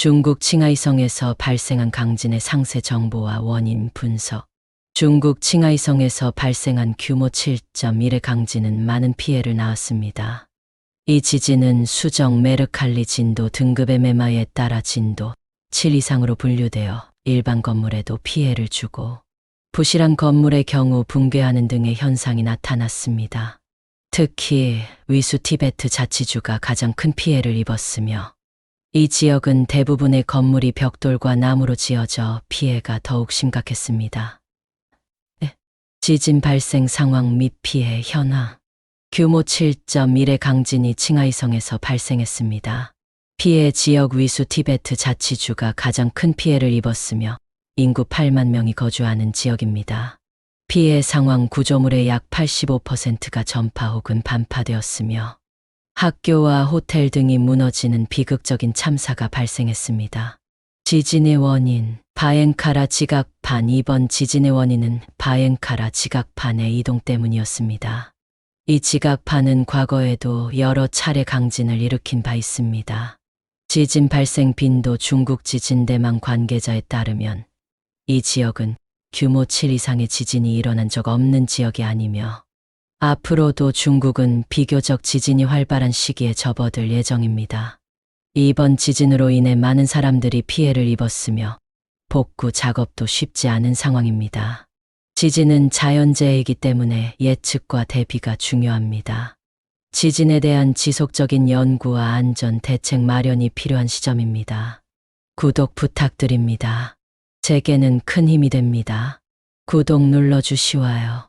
중국 칭하이성에서 발생한 강진의 상세 정보와 원인 분석. 중국 칭하이성에서 발생한 규모 7.1의 강진은 많은 피해를 낳았습니다. 이 지진은 수정 메르칼리 진도 등급의 매마에 따라 진도 7 이상으로 분류되어 일반 건물에도 피해를 주고 부실한 건물의 경우 붕괴하는 등의 현상이 나타났습니다. 특히 위수 티베트 자치주가 가장 큰 피해를 입었으며 이 지역은 대부분의 건물이 벽돌과 나무로 지어져 피해가 더욱 심각했습니다. 네, 지진 발생 상황 및 피해 현황 규모 7.1의 강진이 칭하이성에서 발생했습니다. 피해 지역 위수 티베트 자치주가 가장 큰 피해를 입었으며 인구 8만 명이 거주하는 지역입니다. 피해 상황 구조물의 약 85%가 전파 혹은 반파되었으며 학교와 호텔 등이 무너지는 비극적인 참사가 발생했습니다. 지진의 원인, 바엔카라 지각판 이번 지진의 원인은 바엔카라 지각판의 이동 때문이었습니다. 이 지각판은 과거에도 여러 차례 강진을 일으킨 바 있습니다. 지진 발생 빈도 중국 지진대망 관계자에 따르면 이 지역은 규모 7 이상의 지진이 일어난 적 없는 지역이 아니며 앞으로도 중국은 비교적 지진이 활발한 시기에 접어들 예정입니다. 이번 지진으로 인해 많은 사람들이 피해를 입었으며 복구 작업도 쉽지 않은 상황입니다. 지진은 자연재해이기 때문에 예측과 대비가 중요합니다. 지진에 대한 지속적인 연구와 안전 대책 마련이 필요한 시점입니다. 구독 부탁드립니다. 제게는 큰 힘이 됩니다. 구독 눌러주시와요.